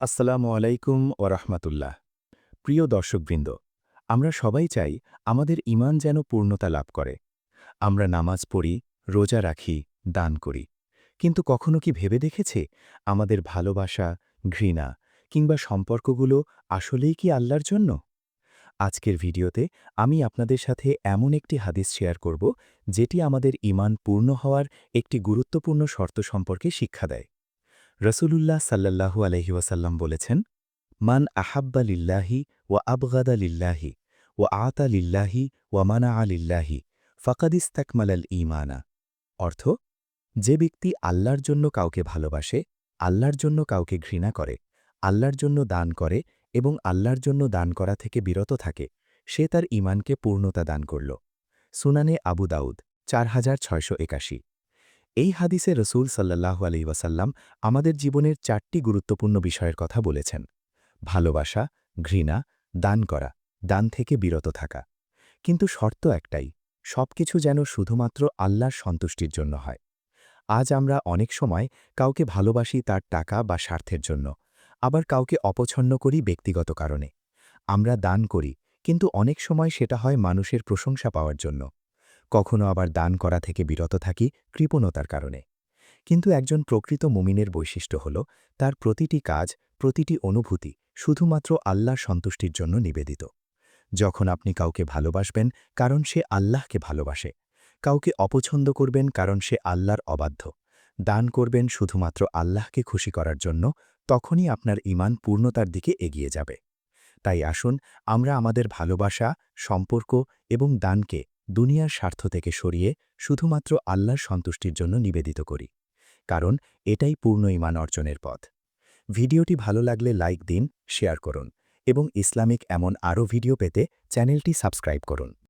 আসসালামু আলাইকুম ও রহমাতুল্লাহ। প্রিয় দর্শকবৃন্দ, আমরা সবাই চাই আমাদের ইমান যেন পূর্ণতা লাভ করে। আমরা নামাজ পড়ি, রোজা রাখি, দান করি। কিন্তু কখনো কি ভেবে দেখেছে আমাদের ভালোবাসা, ঘৃণা কিংবা সম্পর্কগুলো আসলেই কি আল্লাহর জন্য? আজকের ভিডিওতে আমি আপনাদের সাথে এমন একটি হাদিস শেয়ার করব যেটি আমাদের ইমান পূর্ণ হওয়ার একটি গুরুত্বপূর্ণ শর্ত সম্পর্কে শিক্ষা দেয়। রসুলুল্লাহ সাল্লাল্লাহু আলহি ওয়াসাল্লাম বলেছেন, মান আহাব্বা লিল্লাহি ওয়া আবগাদা লিল্লাহি ওয়া আতা লিল্লাহি ওয়া মানা আলিল্লাহি ফাকাদিস্তাকমালাল ইমানা অর্থ, যে ব্যক্তি আল্লাহর জন্য কাউকে ভালোবাসে, আল্লাহর জন্য কাউকে ঘৃণা করে, আল্লাহর জন্য দান করে এবং আল্লাহর জন্য দান করা থেকে বিরত থাকে, সে তার ইমানকে পূর্ণতা দান করল। সুনানে আবু দাউদ, চার হাজার ছয়শো একাশি। এই হাদিসে রসুল সাল্লাহু আলি ওয়াসাল্লাম আমাদের জীবনের চারটি গুরুত্বপূর্ণ বিষয়ের কথা বলেছেন। ভালোবাসা, ঘৃণা, দান করা, দান থেকে বিরত থাকা। কিন্তু শর্ত একটাই, সবকিছু যেন শুধুমাত্র আল্লাহর সন্তুষ্টির জন্য হয়। আজ আমরা অনেক সময় কাউকে ভালোবাসি তার টাকা বা স্বার্থের জন্য, আবার কাউকে অপছন্ন করি ব্যক্তিগত কারণে। আমরা দান করি, কিন্তু অনেক সময় সেটা হয় মানুষের প্রশংসা পাওয়ার জন্য। কখনো আবার দান করা থেকে বিরত থাকি কৃপণতার কারণে। কিন্তু একজন প্রকৃত মুমিনের বৈশিষ্ট্য হল, তার প্রতিটি কাজ, প্রতিটি অনুভূতি শুধুমাত্র আল্লাহর সন্তুষ্টির জন্য নিবেদিত। যখন আপনি কাউকে ভালোবাসবেন, কারণ সে আল্লাহকে ভালোবাসে। কাউকে অপছন্দ করবেন, কারণ সে আল্লাহর অবাধ্য। দান করবেন শুধুমাত্র আল্লাহকে খুশি করার জন্য, তখনই আপনার ইমান পূর্ণতার দিকে এগিয়ে যাবে। তাই আসুন, আমরা আমাদের ভালোবাসা, সম্পর্ক এবং দানকে দুনিয়ার স্বার্থ থেকে সরিয়ে শুধুমাত্র আল্লাহর সন্তুষ্টির জন্য নিবেদিত করি, কারণ এটাই পূর্ণ ইমান অর্জনের পথ। ভিডিওটি ভালো লাগলে লাইক দিন, শেয়ার করুন এবং ইসলামিক এমন আরও ভিডিও পেতে চ্যানেলটি সাবস্ক্রাইব করুন।